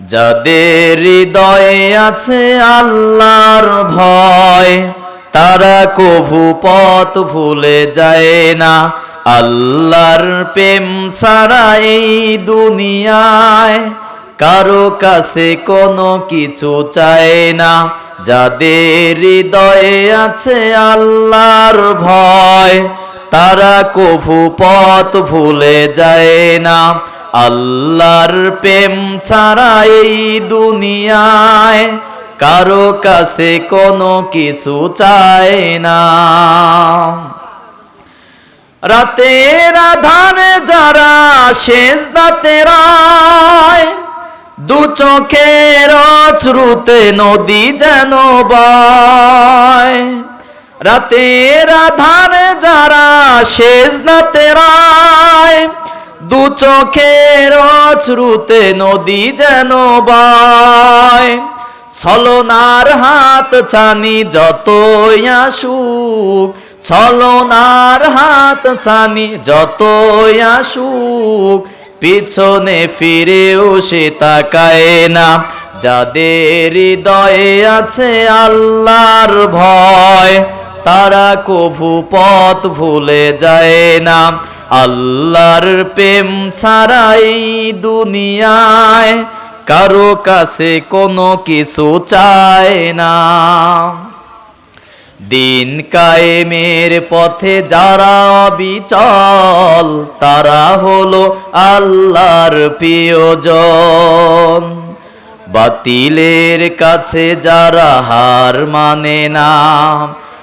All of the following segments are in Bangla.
যাদের হৃদয়ে আছে আল্লাহর ভয়, তারা কভু পথ ভুলে যায় না। আল্লাহর প্রেম সারা এই দুনিয়ায় কারও কাছে কোনো কিছু চায় না। যাদের হৃদয়ে আছে আল্লাহর ভয়, তারা কভু পথ ভুলে যায় না। আল্লাহর প্রেম ছাড়া এই দুনিয়ায় কারও কাছে কোনো কিছু চায় না। রাতের আধারে যারা শেষ দাতে রায়, দু চোখের অশ্রুতে নদী যেন বয়। রাতের আধারে যারা শেষ দাতে রায় দু চোখের অশ্রুতে নদী যেন বয়। ছলনার হাত ছানি যতই আসুক, ছলনার হাত ছানি যতই আসুক, পিছনে ফিরেও সে তাকায় না। যাদের হৃদয়ে আছে আল্লাহর ভয়, তারা কভু পথ ভুলে যায় না। আল্লাহর প্রেম ছাড়াই দুনিয়ায় কারও কাছে কোনো কিছু চায় না। দিন কায়েমের পথে যারা অবিচল, তারা হলো আল্লাহর প্রিয়জন। বাতিলের কাছে যারা হার মানে না।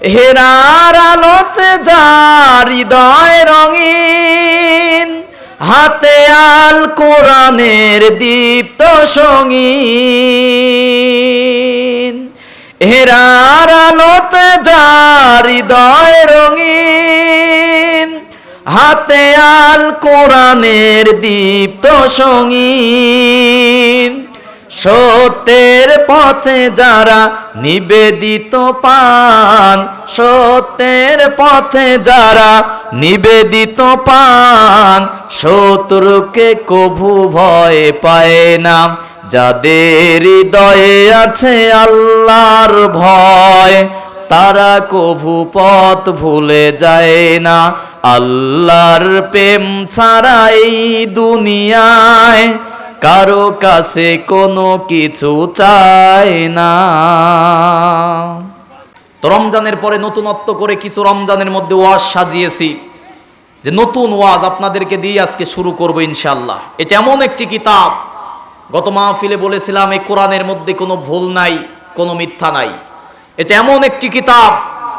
হেরার আলোতে যার হৃদয় রঙিন, হাতে আল কোরআনের দীপ্ত সঙ্গীন। হেরার আলোতে যার হৃদয় রঙিন, হাতে আল কোরআনের দীপ্ত সঙ্গীন। সত্যের পথে যারা নিবেদিত পান, সত্যের পথে যারা নিবেদিত পান, শত্রুকে কভু ভয় পায় না। যাদের হৃদয়ে আছে আল্লাহর ভয়, তারা কভু পথ ভুলে যায় না। আল্লাহর প্রেম ছাড়া এই দুনিয়ায় কারও কাছে কোনো কিছু চায় না। তো রমজানের পরে নতুনত্ব করে কিছু রমজানের মধ্যে ওয়াজ সাজিয়েছি। যে নতুন ওয়াজ আপনাদেরকে দিয়ে আজকে শুরু করব ইনশাল্লাহ এটা এমন একটি কিতাব। গত মাহফিলে বলেছিলাম, এই কোরআনের মধ্যে কোনো ভুল নাই, কোনো মিথ্যা নাই। এটা এমন একটি কিতাব,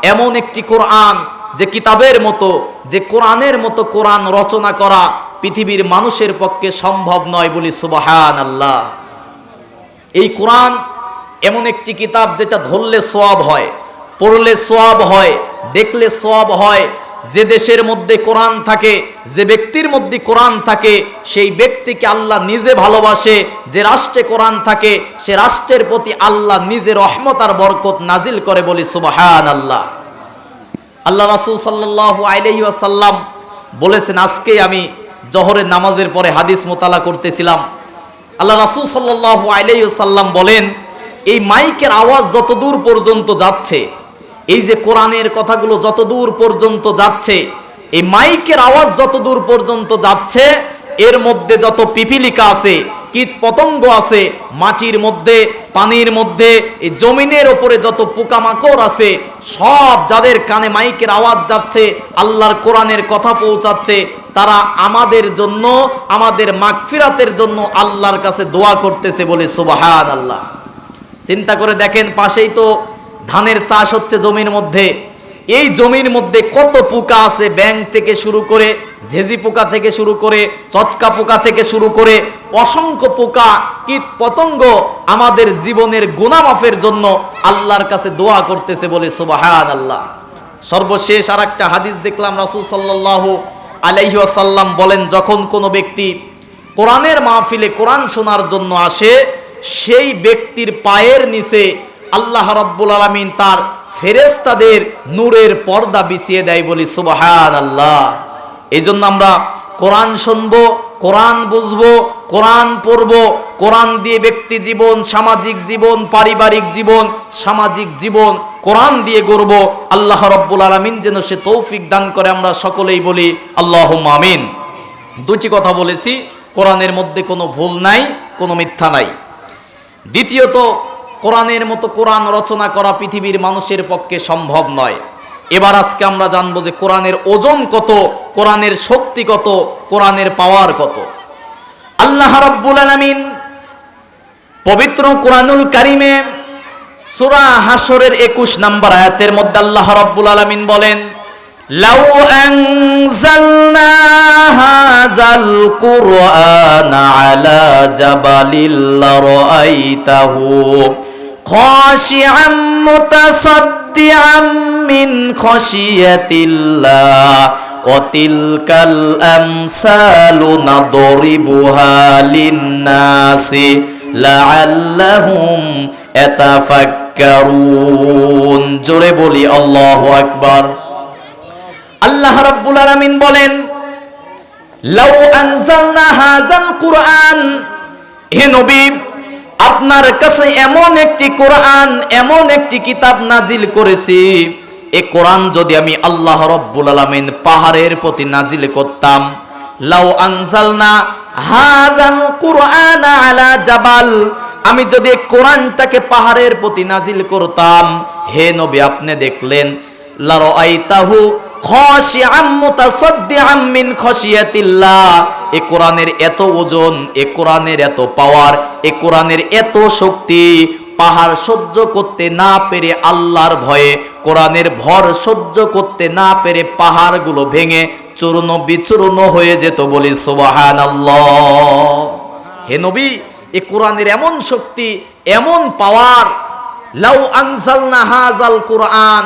এমন একটি কোরআন, যে কিতাবের মতো, যে কোরআনের মতো কোরআন রচনা করা পৃথিবীর মানুষের পক্ষে সম্ভব নয় বলি সুবাহান আল্লাহ এই কোরআন এমন একটি কিতাব যেটা ধরলে সোয়াব হয়, পড়লে সোয়াব হয়, দেখলে সোয়াব হয়। যে দেশের মধ্যে কোরআন থাকে, যে ব্যক্তির মধ্যে কোরআন থাকে, সেই ব্যক্তিকে আল্লাহ নিজে ভালোবাসে। যে রাষ্ট্রে কোরআন থাকে, সে রাষ্ট্রের প্রতি আল্লাহ নিজে রহমত আর বরকত নাজিল করে বলি সুবাহান আল্লাহ আল্লাহ রাসুল সাল্লাহ আলাইহি আসাল্লাম বলেছেন আজকে আমি জহরের নামাজের পরে হাদিস মোতালা করতেছিলাম। আল্লাহ রাসুল সাল্লাহ আলাইহি আসাল্লাম বলেন, এই মাইকের আওয়াজ যত দূর পর্যন্ত যাচ্ছে, এই যে কোরআনের কথাগুলো যত দূর পর্যন্ত যাচ্ছে, এই মাইকের আওয়াজ যত দূর পর্যন্ত যাচ্ছে, এর মধ্যে যত পিপিলিকা আছে কীট পতঙ্গ আছে, মাটির মধ্যে, পানির মধ্যে, এই জমিনের ওপরে যত পোকামাকড় আছে, সব যাদের কানে মাইকের আওয়াজ যাচ্ছে, আল্লাহর কোরআনের কথা পৌঁছাচ্ছে তারা আমাদের জন্য, আমাদের মাগফিরাতের জন্য আল্লাহর কাছে দোয়া করতেছে বলে সুবাহান আল্লাহ চিন্তা করে দেখেন, পাশেই তো ধানের চাষ হচ্ছে জমির মধ্যে। এই জমির মধ্যে কত পোকা আছে ব্যাং থেকে শুরু করে, ঝেঝি পোকা থেকে শুরু করে, চটকা পোকা থেকে শুরু করে, অসংখ্য পোকা, কীট পতঙ্গ আমাদের জীবনের গুণামাফের জন্য আল্লাহর কাছে দোয়া করতেছে বলে সুবাহান আল্লাহ সর্বশেষ আর একটা হাদিস দেখলাম রাসুল সাল্লাহ আলাইহি আসাল্লাম বলেন, যখন কোনো ব্যক্তি কোরআনের মাহফিলে কোরআন শোনার জন্য আসে, সেই ব্যক্তির পায়ের নিচে আল্লাহ রব্বুল আলমিন তার ফেরেস্তাদের নূরের পর্দা বিছিয়ে দেয় বলি সুবাহান আল্লাহ এই জন্য আমরা কোরআন শুনব, কোরআন বুঝব কোরআন পড়ব, কোরআন দিয়ে ব্যক্তি জীবন, সামাজিক জীবন, পারিবারিক জীবন, সামাজিক জীবন, কোরআন দিয়ে গড়ব। আল্লাহ রব্বুল আলমিন যেন সে তৌফিক দান করে, আমরা সকলেই বলি আল্লাহ আমিন। দুটি কথা বলেছি, কোরআনের মধ্যে কোনো ভুল নাই, কোনো মিথ্যা নাই। দ্বিতীয়ত, কোরআনের মতো কোরআন রচনা করা পৃথিবীর মানুষের পক্ষে সম্ভব নয়। এবার আজকে আমরা জানব যে কোরআনের ওজন কত, কোরআনের শক্তি কত, কোরআনের পাওয়ার কত। আল্লাহ রাব্বুল আলামিন পবিত্র কোরআনুল কারিমে সূরা হাসরের 21 নম্বর আয়াতের মধ্যে আল্লাহ রাব্বুল আলামিন বলেন, লাউ আনজালনা হাযাল কুরআনা আলা জাবালিল লারাআইতাহু খাশিআম মুতাসাদ্দিআম মিন খাশিয়াতিল্লাহ। وتلك الأمثال نضربها للناس لعلهم يتفكرون জোরে বলি আল্লাহু আকবার আল্লাহ রাব্বুল আলামিন বলেন লাউ আনজালনা হাযাল কুরআন হে নবী আপনার কাছে এমন একটি কোরআন এমন একটি কিতাব নাজিল করেছি এ কোরআন যদি আমি আল্লাহ রব্বুল আলামিন পাহাড়ের প্রতি নাজিল করতাম, লাউ আনজালনা হাযাল কুরআন আলা জাবাল, আমি যদি কোরআনটাকে পাহাড়ের প্রতি নাজিল করতাম, হে নবী আপনি দেখলেন, লারাআইতাহু খাশিআম মুতাসাদ্দিআম মিন খাশিয়াতিল্লাহ, এ কোরআনের এত ওজন, এ কোরআনের এত পাওয়ার এ কোরআনের এত শক্তি পাহাড় সহ্য করতে না পেরে আল্লাহর ভয়ে, কোরআনের ভর সহ্য করতে না পেরে পাহাড়গুলো ভেঙে চূর্ণ বিচূর্ণ হয়ে যেত বলি সুবাহান হে নবী, এ কোরআনের এমন শক্তি, এমন পাওয়ার, লাউ আনজালনা হাজাল কোরআন,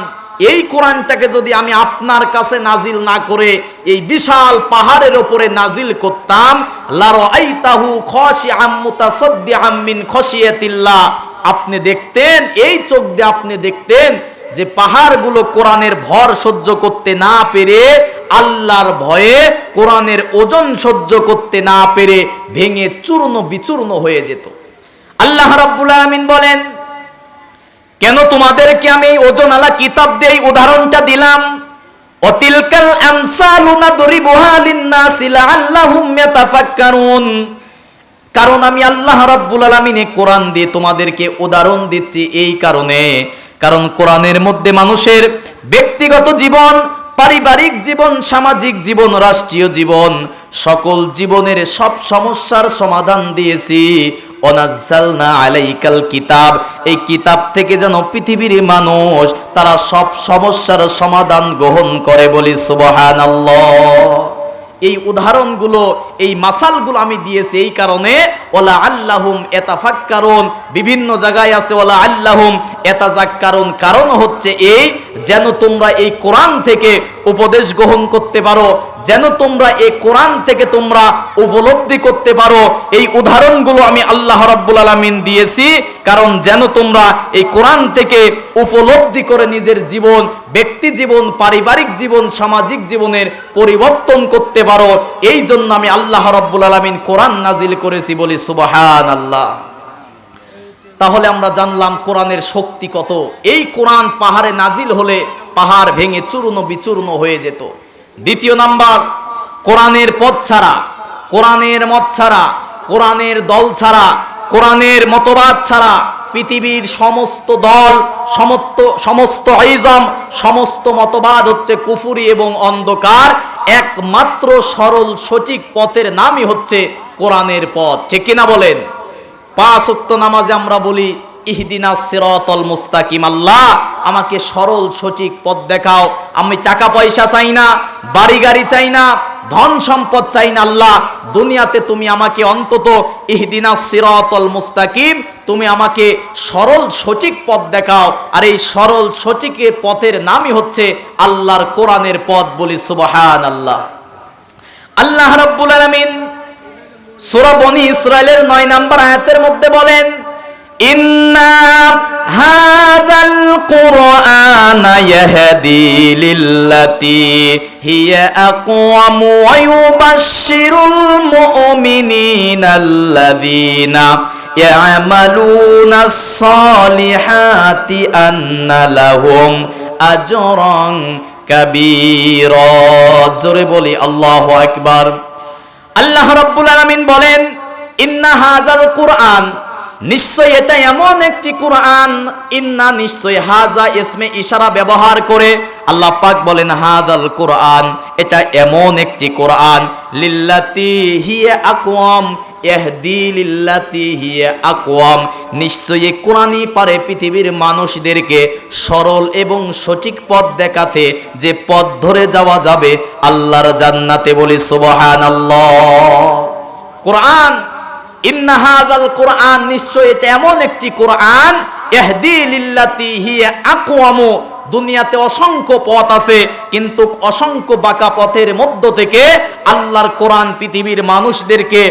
এই কোরআনটাকে যদি আমি আপনার কাছে নাজিল না করে, এই বিশাল পাহাড়ের ওপরে নাজিল করতাম লারো আইতাহু খসি আম্মুতাসদ্দি আম্মিন খসিয়াতিল্লাহ আপনি দেখতেন, এই চোখ দিয়ে আপনি দেখতেন যে পাহাড়গুলো কোরআনের ভর সহ্য করতে না পেরে, আল্লাহর ভয়ে কোরআনের ওজন সহ্য করতে না পেরে ভেঙে চূর্ণ বিচূর্ণ হয়ে যেত। আল্লাহ রাব্বুল আলামিন বলেন, কেন তোমাদেরকে আমি এই ওজনালা কিতাব দিয়ে এই উদাহরণটা দিলাম? অতিলকাল আমসালু নাদরিবুহা লিন-নাসি লাআল্লাহুম ইয়াতাফাক্কারুন। কারণ আমি আল্লাহ রাব্বুল আলামিন কোরআন দিয়ে তোমাদেরকে উদাহরণ দিচ্ছি এই কারণে। কারণ কোরআনের মধ্যে মানুষের ব্যক্তিগত জীবন, পারিবারিক জীবন, সামাজিক জীবন, রাষ্ট্রীয় জীবন, সকল জীবনের সব সমস্যার সমাধান দিয়েছি। আলাইকাল কিতাব। এই কিতাব থেকে যেন পৃথিবীর মানুষ তারা সব সমস্যার সমাধান গ্রহণ করে বলি সুবহানাল্লাহ। এই উদাহরণগুলো, এই মাসালগুলো আমি দিয়েছি এই কারণে, ওলা আল্লাহুম কারণ বিভিন্ন জায়গায় আছে ওলা আল্লাহুম এতাজাক্কারণ কারণ হচ্ছে এই, যেন তোমরা এই কোরআন থেকে উপদেশ গ্রহণ করতে পারো যেন তোমরা এই কোরআন থেকে তোমরা উপলব্ধি করতে পারো। এই উদাহরণগুলো আমি আল্লাহ রাব্বুল আলামিন দিয়েছি, কারণ যেন তোমরা এই কোরআন থেকে উপলব্ধি করে নিজের জীবন, ব্যক্তি জীবন, পারিবারিক জীবন, সামাজিক জীবনের পরিবর্তন করতে পারো। এই জন্য আমি আল্লাহ রাব্বুল আলামিন কোরআন নাজিল করেছি বলি সুবাহান আল্লাহ তাহলে আমরা জানলাম কোরআনের শক্তি কত। এই কোরআন পাহাড়ে নাজিল হলে পাহাড় ভেঙে চূর্ণ বিচূর্ণ হয়ে যেত। দ্বিতীয় নাম্বার, কোরআনের পথ ছাড়া, কোরআনের মত ছাড়া, কোরআনের দল ছাড়া, কোরআনের মতবাদ ছাড়া পৃথিবীর সমস্ত দল, সমস্ত সমস্ত আইজম সমস্ত মতবাদ হচ্ছে কুফুরি এবং অন্ধকার। একমাত্র সরল সঠিক পথের নামই হচ্ছে কোরআনের পথ। ঠিক কিনা বলেন? পাঁচ নামাজে আমরা বলি ইহদিনা সিরাতাল মুস্তাকিম, আল্লাহ, আমাকে সরল, সঠিক পথ দেখাও। আমি টাকা পয়সা চাই না, বাড়ি গাড়ি চাই না, ধন সম্পদ চাই না, আল্লাহ। দুনিয়াতে তুমি আমাকে অন্তত ইহদিনা সিরাতল মুস্তাকিম, তুমি আমাকে সরল, সঠিক পথ দেখাও। আর এই সরল, সঠিক পথের নামই হচ্ছে আল্লাহর কোরআনের পথ বলি সুবহান আল্লাহ আল্লাহ রাব্বুল আলামিন সূরা ইসরাইলের 9 নম্বর আয়াতের মধ্যে বলেন ইন্না হাযাল কুরআন ইয়াহদি লিল্লাতি হিয়া আকওয়াম ওয়া ইউবাশশিরুল মুমিনিনা আল্লাযিনা يعملون الصالحات أن لهم أجرا كبيرا জোরে বলি, আল্লাহু আকবার। আল্লাহ রাব্বুল আলামিন বলেন, ইন্না হাযাল কুরআন নিশ্চয় এটা এমন একটি কোরআন, ইন্না নিশ্চয় হাজা ইসমে ইশারা ব্যবহার করে আল্লাহ পাক বলেন, হাজাল কোরআন, এটা এমন একটি কোরআন, লিল্লাতি হিয়া আকওয়াম ইহদি লিল্লাতি হিয়া আকওয়াম। নিশ্চয়ই কোরআনই পারে পৃথিবীর মানুষদেরকে সরল এবং সঠিক পথ দেখাতে, যে পথ ধরে যাওয়া যাবে আল্লাহর জান্নাতে বলি, সুবহানাল্লাহ। কোরআন ইন্না হাযাল কোরআন, নিশ্চয় এটা এমন একটি কোরআন ইহদি লিল্লাতি হিয়া আকওয়ামু, দুনিয়াতে অসংখ্য পথ আছে, কিন্তু অসংখ্য বাঁকা পথের মধ্য থেকে আল্লাহর কোরআন পৃথিবীর মানুষদেরকে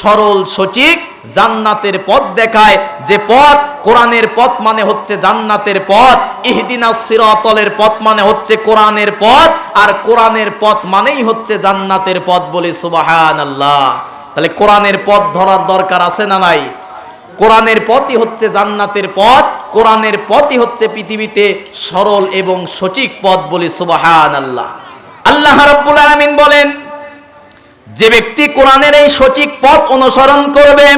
সরল, সঠিক, জান্নাতের পথ দেখায়। যে পথ কোরআনের পথ মানে হচ্ছে জান্নাতের পথ, ইহদিনা সিরাতলের পথ মানে হচ্ছে কোরআনের পথ, আর কোরআনের পথ মানেই হচ্ছে জান্নাতের পথ বলে সুবহানাল্লাহ। তাহলে কোরআনের পথ ধরার দরকার আছে না নাই? কোরআনের পথই হচ্ছে জান্নাতের পথ, কোরআনের পথই হচ্ছে পৃথিবীতে সরল এবং সঠিক পথ বলে সুবাহান আল্লাহ আল্লাহ রাব্বুল আলামিন বলেন, যে ব্যক্তি কোরআনের এই সঠিক পথ অনুসরণ করবে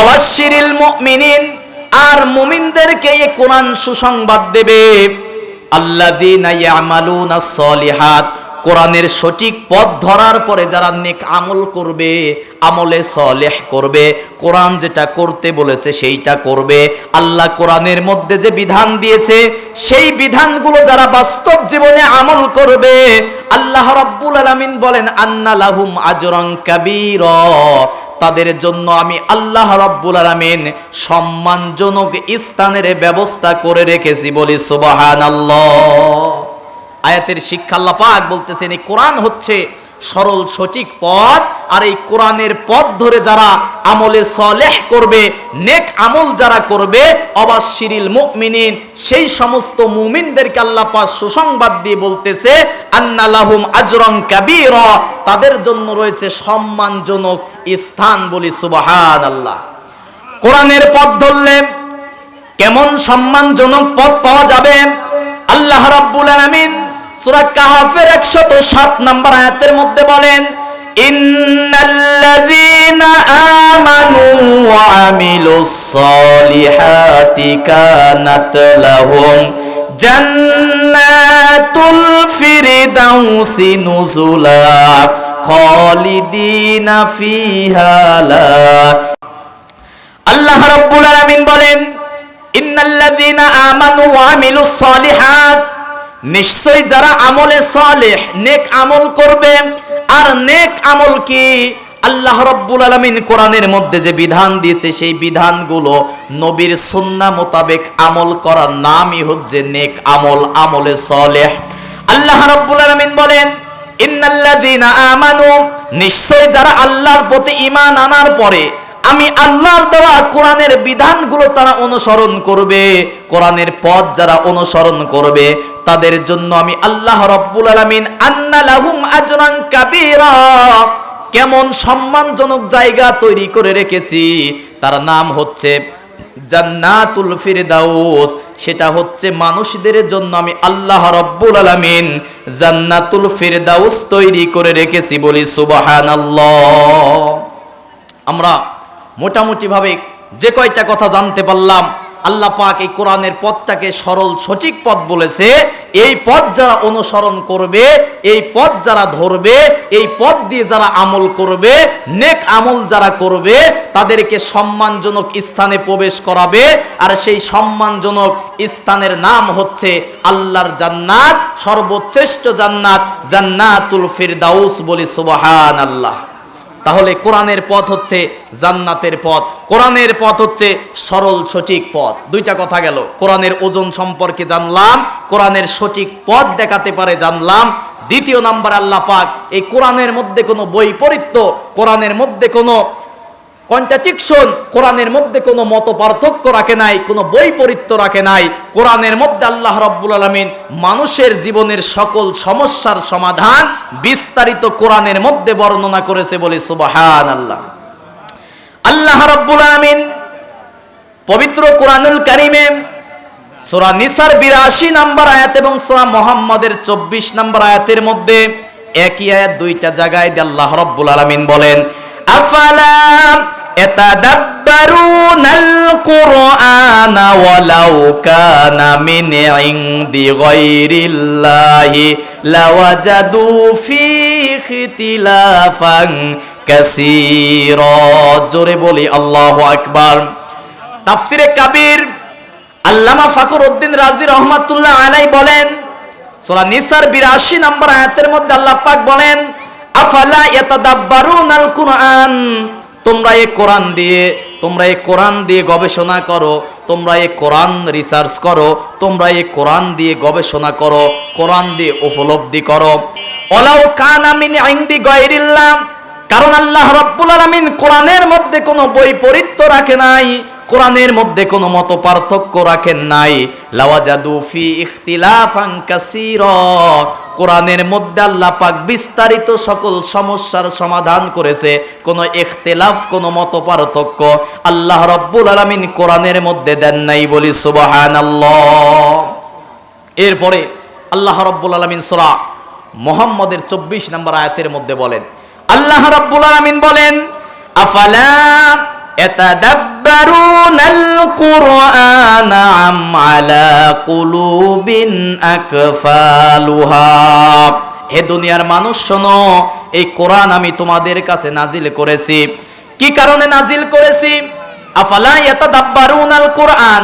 অবাশিরিল মুমিনিন, আর মুমিনদেরকে এই কোরআন সুসংবাদ দেবে। আল্লাহ আল্লাযীনা ইয়ামালুনা সলিহাত কোরআনের সঠিক পথ ধরার পরে যারা নেক আমল করবে, আমলে সলেহ করবে, কোরআন যেটা করতে বলেছে সেইটা করবে। আল্লাহ কোরআনের মধ্যে যে বিধান দিয়েছে, সেই বিধানগুলো যারা বাস্তব জীবনে আমল করবে, আল্লাহ রাব্বুল আলামিন বলেন, আন্না লাহুম আজরং কাবীর। তাদের জন্য আমি আল্লাহ রাব্বুল আলামিন সম্মানজনক স্থানের ব্যবস্থা করে রেখেছি বলি, সুবহানাল্লাহ। আয়াতের শিক্ষা আল্লাহ বলতেছেন, এই কোরআন হচ্ছে সরল সঠিক পথ, আর এই কোরআনের পথ ধরে যারা আমলে সলেহ করবে, নেক আমল যারা করবে অবাশিরিল মুমিনিন, সেই সমস্ত মুমিনদেরকে আল্লাহ সুসংবাদ দিয়ে বলতেছে আন্নালাহুম আজরং কাবীর, তাদের জন্য রয়েছে সম্মানজনক স্থান বলি সুবহান আল্লাহ কোরআনের পথ ধরলে কেমন সম্মানজনক পথ পাওয়া যাবে? আল্লাহ রাব্বুল আলামিন সূরা কাহাফের 107 নম্বর আয়াতের মধ্যে বলেন আমানু নুজুলা আল্লাহ রাব্বুল আলামিন বলেন, ইন্নাল্লাযীনা আমানু ওয়া আমিলুস সলিহাত নিশ্চয় যারা আমলে সালেহ, নেক আমল করবে। আর নেক আমল কি? আল্লাহ রাব্বুল আলামিন কোরআনের মধ্যে যে বিধান দিয়েছে, সেই বিধানগুলো নবীর সুন্নাহ মোতাবেক আমল করার নামই হচ্ছে নেক আমল, আমলে সালেহ। আল্লাহ রাব্বুল আলামিন বলেন, ইন্নাল্লাযীনা আমানু, নিশ্চয় যারা আল্লাহর প্রতি ইমান আনার পরে আমি আল্লাহর দেওয়া কোরআনের বিধানগুলো তারা অনুসরণ করবে, কোরআনের পথ যারা অনুসরণ করবে, তাদের জন্য আমি আল্লাহ রব্বুল আলামিন আন্না লাহুম আজরান কাবীরা। কেমন সম্মানজনক জায়গা তৈরি করে রেখেছি। তার নাম হচ্ছে জান্নাতুল ফিরদাউস। সেটা হচ্ছে মানুষদের জন্য আমি আল্লাহ রব্বুল আলামিন জান্নাতুল ফিরদাউস তৈরি করে রেখেছি বলি সুবহানাল্লাহ। আমরা মোটামুটিভাবে যে কয়টা কথা জানতে পারলাম, আল্লাহ পাক এই কোরআনের পথটাকে সরল, সঠিক পথ বলেছে। এই পথ যারা অনুসরণ করবে, এই পথ যারা ধরবে, এই পথ দিয়ে যারা আমল করবে, নেক আমল যারা করবে, তাদেরকে সম্মানজনক স্থানে প্রবেশ করাবে। আর সেই সম্মানজনক স্থানের নাম হচ্ছে আল্লাহর জান্নাত সর্বশ্রেষ্ঠ জান্নাত, জান্নাতুল ফিরদাউস বলি সুবহান আল্লাহ তাহলে কোরআনের পথ হচ্ছে জান্নাতের পথ। কোরআনের পথ হচ্ছে সরল সঠিক পথ। দুইটা কথা গেল। কোরআনের ওজন সম্পর্কে জানলাম, কোরআনের সঠিক পথ দেখাতে পারে জানলাম। দ্বিতীয় নাম্বার আল্লাহ পাক, এই কোরআনের মধ্যে কোনো বৈপরীত্য, কোরআনের মধ্যে কোনো কন্ট্রাডিকশন কোরআনের মধ্যে কোনো মত পার্থক্য রাখে নাই, কোনো বৈপরীত্য রাখে নাই। কোরআনের মধ্যে আল্লাহ রব্বুল আলমিন মানুষের জীবনের সকল সমস্যার সমাধান বিস্তারিত কোরআনের মধ্যে বর্ণনা করেছে বলে সুবাহান আল্লাহ আল্লাহ রব্বুল আলমিন পবিত্র কোরআনুল কারিমে সোরা নিসার বিরাশি নাম্বার আয়াত এবং সোরা মোহাম্মদের চব্বিশ নাম্বার আয়াতের মধ্যে একই আয়াত দুইটা জায়গায় আল্লাহ রব্বুল আলমিন বলেন, আফালা يتدبرون القرآن ولو كان من عند غير الله لوجدوا فيه اختلافا كثيرا জোরে বলি আল্লাহ আকবার তাফসিরে কাবির আল্লামা ফাখর উদ্দিন রাজি রহমাতুল্লাহ আলাই বলেন সূরা নিসার 82 নম্বর আয়াতের মধ্যে আল্লাহ পাক বলেন আফালা ইয়াতাদাব্বারুনাল কুরআন তোমরা এই কোরআন দিয়ে, তোমরা এই কোরআন দিয়ে গবেষণা করো, তোমরা এই কোরআন রিসার্চ করো, তোমরা এই কোরআন দিয়ে গবেষণা করো, কোরআন দিয়ে উপলব্ধি করো। অলাউ কানা মিন ইনদি গায়রিল্লাহ, কারণ আল্লাহ রব্বুল আলামিন কোরআনের মধ্যে কোনো বৈপরীত্য রাখে নাই, কোরআনের মধ্যে কোনো মত পার্থক্য রাখেন নাই। লাওয়াজাদু ফি ইখতিলাফান কাসীরা কোরআনের মধ্যে আল্লাহ পাক বিস্তারিত সকল সমস্যার সমাধান করেছে, কোনো ইখতিলাফ কোনো মত পার্থক্য আল্লাহ রব্বুল আলামিন কোরআনের মধ্যে দেন নাই বলি সুবহানাল্লাহ। এরপরে আল্লাহ রব্বুল আলামিন সূরা মুহাম্মদের 24 নম্বর আয়াতের মধ্যে বলেন, আল্লাহ রব্বুল আলামিন বলেন, আফালা ইয়াতাদাব্বারুনাল القرآن عم على قلوب আকফালুহা হে দুনিয়ার মানুষ, শোনো, এই কোরআন আমি তোমাদের কাছে নাজিল করেছি। কি কারণে নাজিল করেছি? আফালা ইয়াতাদাব্বারুনাল কোরআন?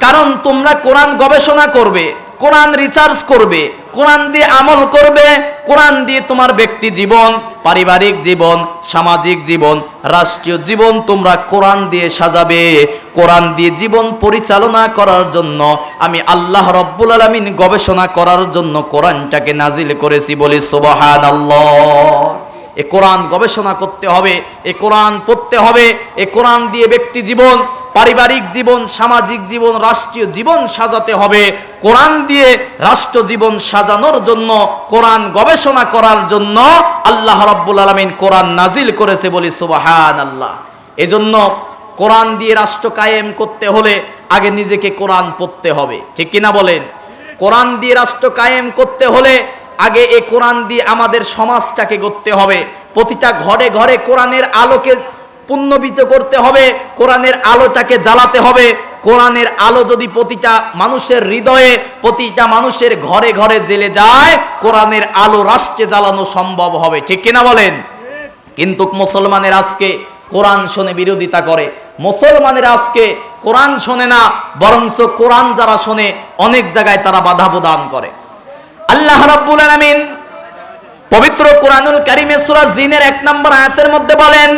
কারণ তোমরা কোরআন গবেষণা করবে। কোরআন রিসার্চ করবে, কোরআন দিয়ে আমল করবে, কোরআন দিয়ে তোমার ব্যক্তি জীবন, পারিবারিক জীবন, সামাজিক জীবন, রাষ্ট্রীয় জীবন তোমরা কোরআন দিয়ে সাজাবে। কোরআন দিয়ে জীবন পরিচালনা করার জন্য আমি আল্লাহ রব্বুল আলমিন গবেষণা করার জন্য কোরআনটাকে নাজিল করেছি বলি সোবাহান এ কোরআন গবেষণা করতে হবে, এ কোরআন পড়তে হবে, এ কোরআন দিয়ে ব্যক্তি জীবন পারিবারিক জীবন, সামাজিক জীবন, রাষ্ট্রীয় জীবন সাজাতে হবে। কোরআন দিয়ে রাষ্ট্র জীবন সাজানোর জন্য, কোরআন গবেষণা করার জন্য আল্লাহ রাব্বুল আলামিন কোরআন নাজিল করেছে বলি সুবাহান আল্লাহ এজন্য কোরআন দিয়ে রাষ্ট্র কায়েম করতে হলে আগে নিজেকে কোরআন পড়তে হবে। ঠিক কিনা বলেন? কোরআন দিয়ে রাষ্ট্র কায়েম করতে হলে আগে এ কোরআন দিয়ে আমাদের সমাজটাকে গড়তে হবে। প্রতিটা ঘরে ঘরে কোরআনের আলোকে পুণ্যবিত করতে হবে, কোরআনের আলোটাকে জ্বালাতে হবে। কোরআনের আলো যদি প্রতিটা মানুষের হৃদয়ে, প্রতিটা মানুষের ঘরে ঘরে জেলে যায়, কোরআনের আলো রাষ্ট্রে জ্বালানো সম্ভব হবে। ঠিক কিনা বলেন? কিন্তু মুসলমানের আজকে কোরআন শোনে বিরোধিতা করে। মুসলমানের আজকে কোরআন শোনে না, বরঞ্চ কোরআন যারা শোনে, অনেক জায়গায় তারা বাধা প্রদান করে। আল্লাহ রাব্বুল আলামিন পবিত্র কোরআনুল কারিমে সূরা জিনের এক নম্বর আয়াতের মধ্যে বলেন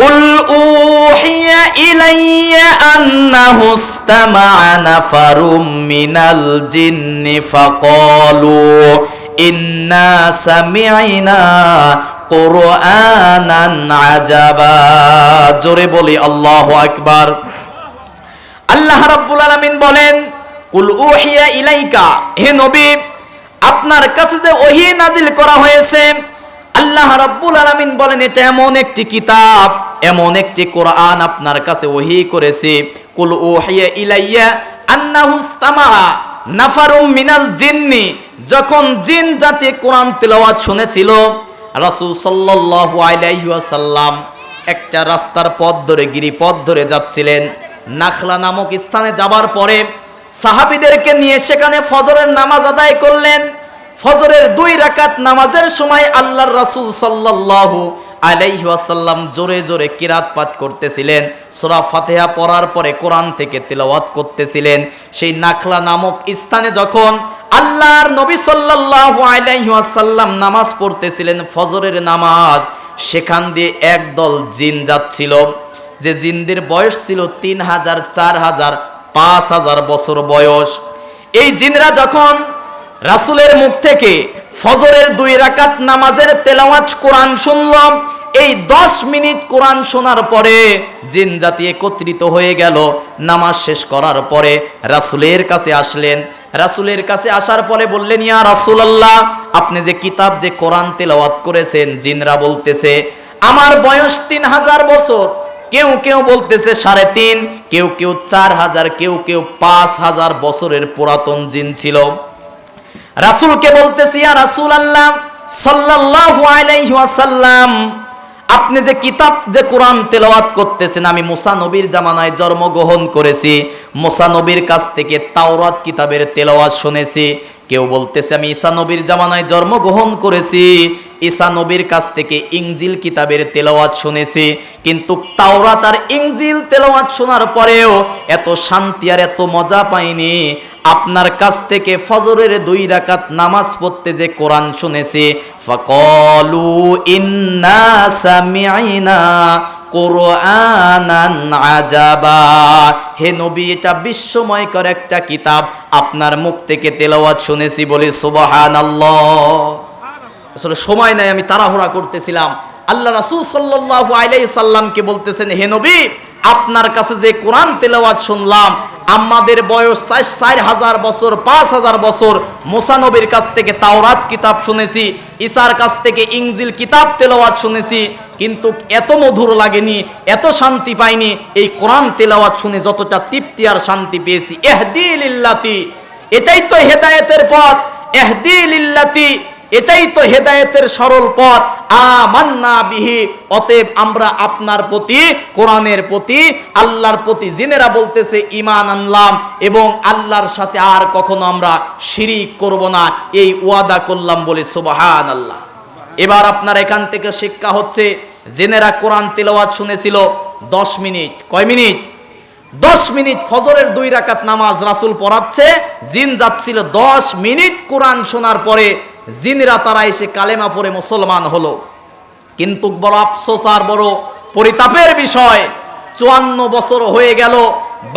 قل أوحي إلي أنه استمع نفر من الجن فقالوا إنا سمعنا قرآنا عجبا জোরে বলি আল্লাহ আকবার আল্লাহ রাব্বুল আলামিন বলেন কুল উহিয়া ইলাইকা হে নবী আপনার কাছে যে ওহি নাজিল করা হয়েছে আল্লাহ রাব্বুল আলামিন বলেন, এটা এমন একটি কিতাব, এমন একটি কোরআন আপনার কাছে ওহি করেছে। কুল উহিয়া ইলাইয়া আন্নাহু ইস্তামা নাফারুম মিনাল জিন্নি। যখন জিন জাতি কোরআন তেলাওয়াত শুনেছিল, রাসূল সাল্লাল্লাহু আলাইহি ওয়াসাল্লাম একটা রাস্তার পথ ধরে, গিরিপথ ধরে যাচ্ছিলেন। নাখলা নামক স্থানে যাবার পরে সাহাবিদেরকে নিয়ে সেখানে ফজরের নামাজ আদায় করলেন। ফজরের দুই রাকাত নামাজের সময় আল্লাহর রাসূল সাল্লাল্লাহু আলাইহি ওয়াসাল্লাম জোরে জোরে কিরাত পাঠ করতেছিলেন। সূরা ফাতিহা পড়ার পরে কোরআন থেকে তেলাওয়াত করতেছিলেন। সেই নাখলা নামক স্থানে যখন আল্লাহর নবী সাল্লাল্লাহু আলাইহি ওয়াসাল্লাম নামাজ পড়তেছিলেন ফজরের নামাজ, সেখান দিয়ে একদল জিন যাচ্ছিল। যে জিনদের বয়স ছিল তিন হাজার, চার হাজার, পাঁচ হাজার বছর বয়স। এই জিনরা যখন রাসূলের মুখ থেকে ফজরের দুই রাকাত নামাজের তেলাওয়াজ কোরআন শুনলাম। এই দশ মিনিট কোরআন শোনার পরে জিন জাতি একত্রিত হয়ে গেল। নামাজ শেষ করার পরে রাসূলের কাছে আসলেন। রাসূলের কাছে আসার পরে বললেন, ইয়া রাসূলুল্লাহ, আপনি যে কিতাব, যে কোরআন তেলাওয়াত করেছেন, জিনরা বলতেছে, আমার বয়স তিন হাজার বছর। কেউ কেউ বলতেছে সাড়ে তিন, কেউ কেউ চার হাজার, কেউ কেউ পাঁচ হাজার বছরের পুরাতন জিন ছিল। রাসূলকে বলতেছি আর রাসূল আল্লাহ সাল্লাল্লাহু আলাইহি ওয়াসাল্লাম, আপনি যে কিতাব, যে কোরআন তেলাওয়াত করতেছেন, আমি মুসা নবীর জামানায় জন্মগ্রহণ করেছি। মুসা নবীর কাছ থেকে তাওরাত কিতাবের তেলাওয়াত শুনেছি। কেউ বলতেছে, আমি ঈসা নবীর জামানায় জন্মগ্রহণ করেছি। ঈসা নবীর কাছ থেকে ইংজিল কিতাবের তেলাওয়াত শুনেছি। কিন্তু তাওরাত আর ইংজিল তেলাওয়াত শোনার পরেও এত শান্তি আর এত মজা পাইনি। আপনার কাছ থেকে ফজরের দুই রাকাত নামাজ পড়তে যে কোরআন শুনেছে, ফাকালু ইন্না সামিআনা কোরআনান আজাবা হে নবী, এটা বিস্ময়কর একটা কিতাব আপনার মুখ থেকে তেলাওয়াত শুনেছি বলে সুবহানাল্লাহ। আসলে সময় নাই, আমি তাড়াহুড়া করতেছিলাম। আল্লাহ রাসূল সাল্লাল্লাহু আলাইহি সাল্লামকে বলতেছেন, হে নবী আপনার কাছে যে কোরআন তেলাওয়াত শুনলাম, আমাদের বয়স চার হাজার বছর, পাঁচ হাজার বছর মোসানবীর কাছ থেকে তাওরাত কিতাব শুনেছি, ঈসার কাছ থেকে ইংজিল কিতাব তেলাওয়াত শুনেছি, কিন্তু এত মধুর লাগেনি, এত শান্তি পাইনি, এই কোরআন তেলাওয়াত শুনে যতটা তৃপ্তি আর শান্তি পেয়েছি। এহদি লিল্লাতি এটাই তো হেদায়েতের পথ। এহদি লিল্লাতি এটাই তো হেদায়েতের সরল পথ। আমান্না বিহি, অতএব আমরা আপনার প্রতি, কোরআনের প্রতি, আল্লাহর প্রতি জিনেরা বলতেছে ইমান আনলাম এবং আল্লাহর সাথে আর কখনো আমরা শিরিক করব না। এই ওয়াদা করলাম বলে সুবহান আল্লাহ এবার আপনার এখান থেকে শিক্ষা হচ্ছে, জেনেরা কোরআন তেলাওয়াত শুনেছিল দশ মিনিট। কয় মিনিট? দশ মিনিট ফজরের দুই রাকাত নামাজ রাসুল পড়াচ্ছে, জিন যাচ্ছিল দশ মিনিট কোরআন শোনার পরে জিনরা তারা এসে কালেমা পড়ে মুসলমান হলো। কিন্তু বড় আফসোস আর বড় পরিতাপের বিষয়, চুয়ান্ন বছর হয়ে গেল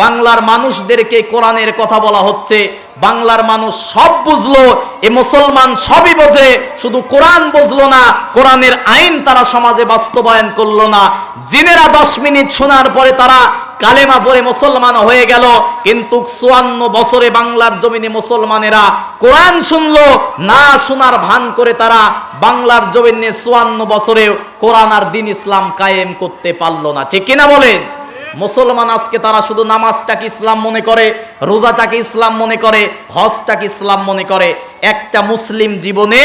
বাংলার মানুষদেরকে কোরআনের কথা বলা হচ্ছে। বাংলার মানুষ সব বুঝলো, এ মুসলমান সবই বোঝে, শুধু কোরআন বুঝলো না, কোরআনের আইন তারা সমাজে বাস্তবায়ন করল না। জিনেরা দশ মিনিট শোনার পরে তারা কালেমা পরে মুসলমান হয়ে গেল, কিন্তু চুয়ান্ন বছরে বাংলার জমিনে মুসলমানেরা কোরআন শুনলো, না শোনার ভান করে তারা বাংলার জমিনে চুয়ান্ন বছরে কোরআন আর দিন ইসলাম কায়েম করতে পারল না। ঠিক কিনা বলেন? মুসলমান আজকে তারা শুধু নামাজটাকে ইসলাম মনে করে, রোজাটাকে ইসলাম মনে করে, হজটাকে ইসলাম মনে করে। একটা মুসলিম জীবনে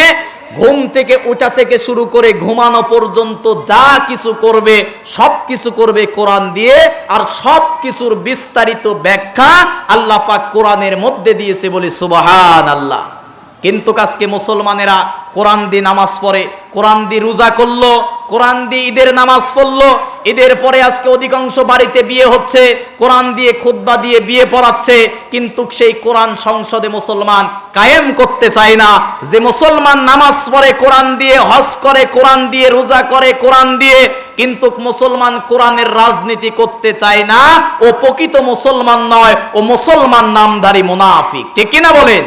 ঘুম থেকে ওটা থেকে শুরু করে ঘুমানো পর্যন্ত যা কিছু করবে, সব কিছু করবে কোরআন দিয়ে, আর সব কিছুর বিস্তারিত ব্যাখ্যা আল্লাহ পাক কোরআনের মধ্যে দিয়েছে বলে সুবাহান আল্লাহ কিন্তু আজকে মুসলমানেরা কোরআন দিয়ে নামাজ পড়ে, কোরআন দিয়ে রোজা করল, কোরআন দিয়ে ঈদের নামাজ পড়ল, ঈদের পরে আজকে অধিকাংশ বাড়িতে বিয়ে হচ্ছে, কোরআন দিয়ে খুদ্া দিয়ে বিয়ে পড়াচ্ছে, কিন্তু সেই কোরআন সংসদে মুসলমান কায়েম করতে চায় না। যে মুসলমান নামাজ পড়ে, কোরআন দিয়ে হজ করে, কোরআন দিয়ে রোজা করে, কোরআন দিয়ে, কিন্তু মুসলমান কোরআনের রাজনীতি করতে চায় না, ও প্রকৃত মুসলমান নয়, ও মুসলমান নামধারী মুনাফিক। ঠিক কিনা বলেন?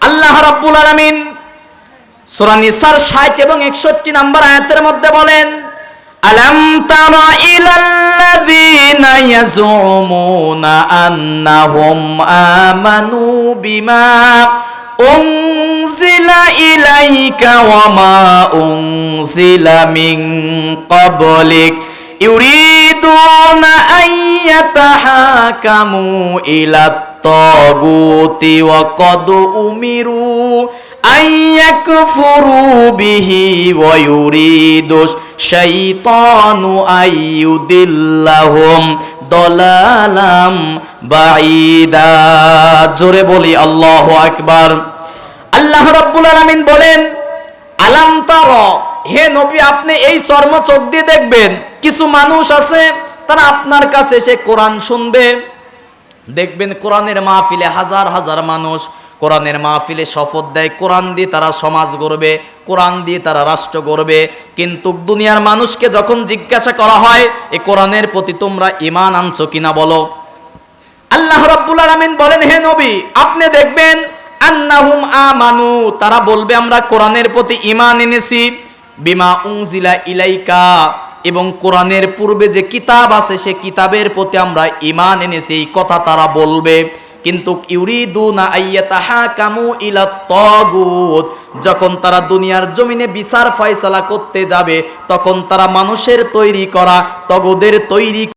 আল্লাহ রাব্বুল আলামিন সূরা নিসার 60 এবং 61 নম্বর আয়াতের মধ্যে বলেন, আলাম তারা ইলাল্লাযীনা ইয়াজুমুনা আন্নাহুম আমানু বিমা উনজিলা ইলাইকা ওয়া মা উনজিলা মিন ক্বাবলিক ইউরিদুনা আন ইয়াতাহাকামু ইলা الطاغوت وقد أمروا أن يكفروا به ويريد الشيطان أن يدلهم দলালাম বাঈদা জোরে বলি আল্লাহু আকবার আল্লাহ রাব্বুল আলামিন বলেন আলাম তার হে নবী আপনি এই চর্ম চোখ দিয়ে দেখবেন কিছু মানুষ আছে তারা আপনার কাছে এসে কোরআন শুনবে দেখবেন কোরআনের মাহফিলে হাজার হাজার মানুষ কোরআনের মাহফিলে শপথ দেয়। কোরআন দিয়ে তারা সমাজ গড়বে, কোরআন দিয়ে তারা রাষ্ট্র গড়বে। কিন্তু দুনিয়ার মানুষকে যখন জিজ্ঞাসা করা হয়, এ কোরআনের প্রতি তোমরা ইমান আনছো কিনা বলো? আল্লাহ রাব্বুল আলামিন বলেন, হে নবী, আপনি দেখবেন আন্নাহুম আমানু, তারা বলবে, আমরা কোরআনের প্রতি ঈমান এনেছি। বিমা উনজিলা ইলাইকা এবং কোরআনের পূর্বে যে কিতাব আছে, সে কিতাবের প্রতি আমরা ইমান এনেছি, এই কথা তারা বলবে। কিন্তু যখন তারা দুনিয়ার জমিনে বিচার ফয়সালা করতে যাবে, তখন তারা মানুষের তৈরি করা, তগদের তৈরি